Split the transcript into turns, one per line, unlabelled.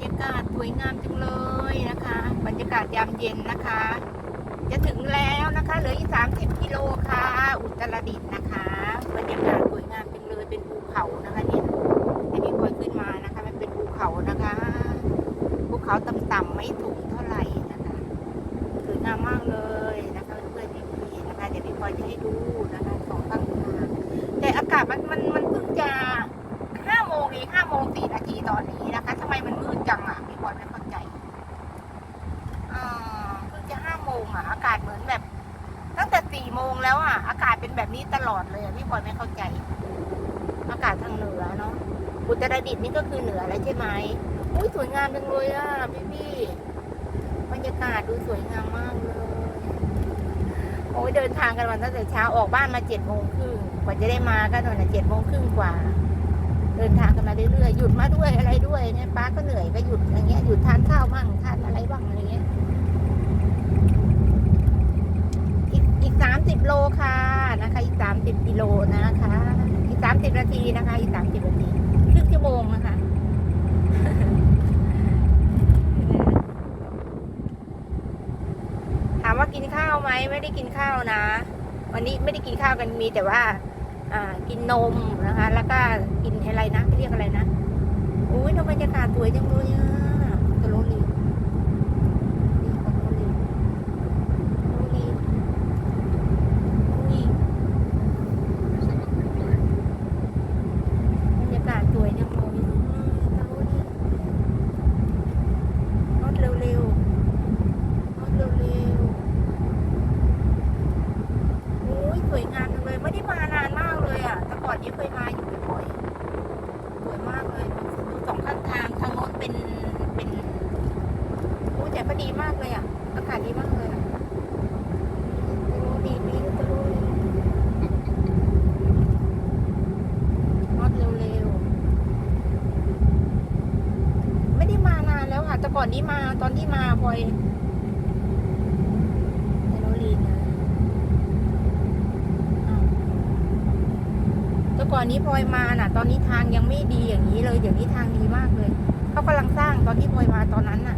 รยากาศสวยงามจังเลยนะคะ บรรยากาศยามเย็นนะคะ จะถึงแล้วนะคะเหลืออีก30กิโลค่ะ อุตรดิตถ์นะคะ บรรยากาศสวยงามจังเลยเป็นภูเขานะคะเนี่ยอันนี้พลอยขึ้นมานะคะ มันเป็นภูเขานะคะภูเขาต่ำๆไม่สูงเท่าไหร่นะคะสวยงามมากเลยนะคะเพื่อนๆนี่นะคะเดี๋ยวพี่พลอยจะให้ดูนะคะสองข้างทางแต่อากาศมันมันมันเพิ่งจะห้าโมงเองห้าโมงสี่นาทีตอนนี้นะคะทำไมมันมืดจังอะพี่พลอยไม่เข้าใจ อ่าเพิ่งจะห้าโมงอะ อากาศเหมือนแบบี่โมงแล้วอะ อากาศเป็นแบบนี้ตลอดเลยพี่พลอยไม่เข้าใจ อากาศทางเหนือเนาะอุตรดิตถ์นี่ก็คือเหนือแล้วใช่ไหมอุ้ยสวยงามจังเลยอะพี่พี่บรรยากาศดูสวยงามมากเลย โอ้ยเดินทางกันวันตั้งแต่เช้าออกบ้านมาเจ็ดโมงครึ่งกว่าจะได้มาก็นอนะเจ็ดโมงครึ่งกว่า เดินทางกันมาเรื่อยๆหยุดมาด้วยอะไรด้วยเนี่ยป้าก็เหนื่อยก็หยุดอย่างเงี้ยหยุดทานข้าวบ้างทานอะไรบ้างอะไรเงี้ย อีกอีกสามสิบ โลค่ะนะคะอีกสามสิบกิโลนะคะ อีกสามสิบนาทีนะคะ อีกสามสิบนาทีครึ่งชั่วโมงนะคะถามว่ากินข้าวไหมไม่ได้กินข้าวนะ วันนี้ไม่ได้กินข้าวกันมีแต่ว่า อ่ากินนมนะคะ แล้วก็กินอะไรนะเรียกอะไรนะอุ้ยทำไมบรรยากาศสวยจังเลยอะโลลีนี่ตะโลลีตะโลลี นี่บรรยากาศสวยจังเลยตะโลลีรถเร็วๆรถเร็วๆโอ้ยสวยงามจังเลย ไม่ได้มานานมากเลยอะ แต่ก่อ นี้เคยมาอยู่บ่อยๆสวยมากเลยดูสองข้างทางทางโน้นเป็นเป็นโอ้ยแต่ก็ดีมากเลยอะ อากาศดีมากเลยอะตะโลดีมีตะโลดีรถเร็วๆ ไม่ได้มานานแล้วค่ะ แต่ก่อนนี้มาตอนที่มาพลอยตะโลลีนะอ้าวแต่ ก่อนนี้พลอยมาน่ะ ตอนนี้ทางยังไม่ดีอย่างนี้เลยเดี๋ยวนี้ทางดีมากเลย เขากำลังสร้างตอนที่พลอยมาตอนนั้นน่ะ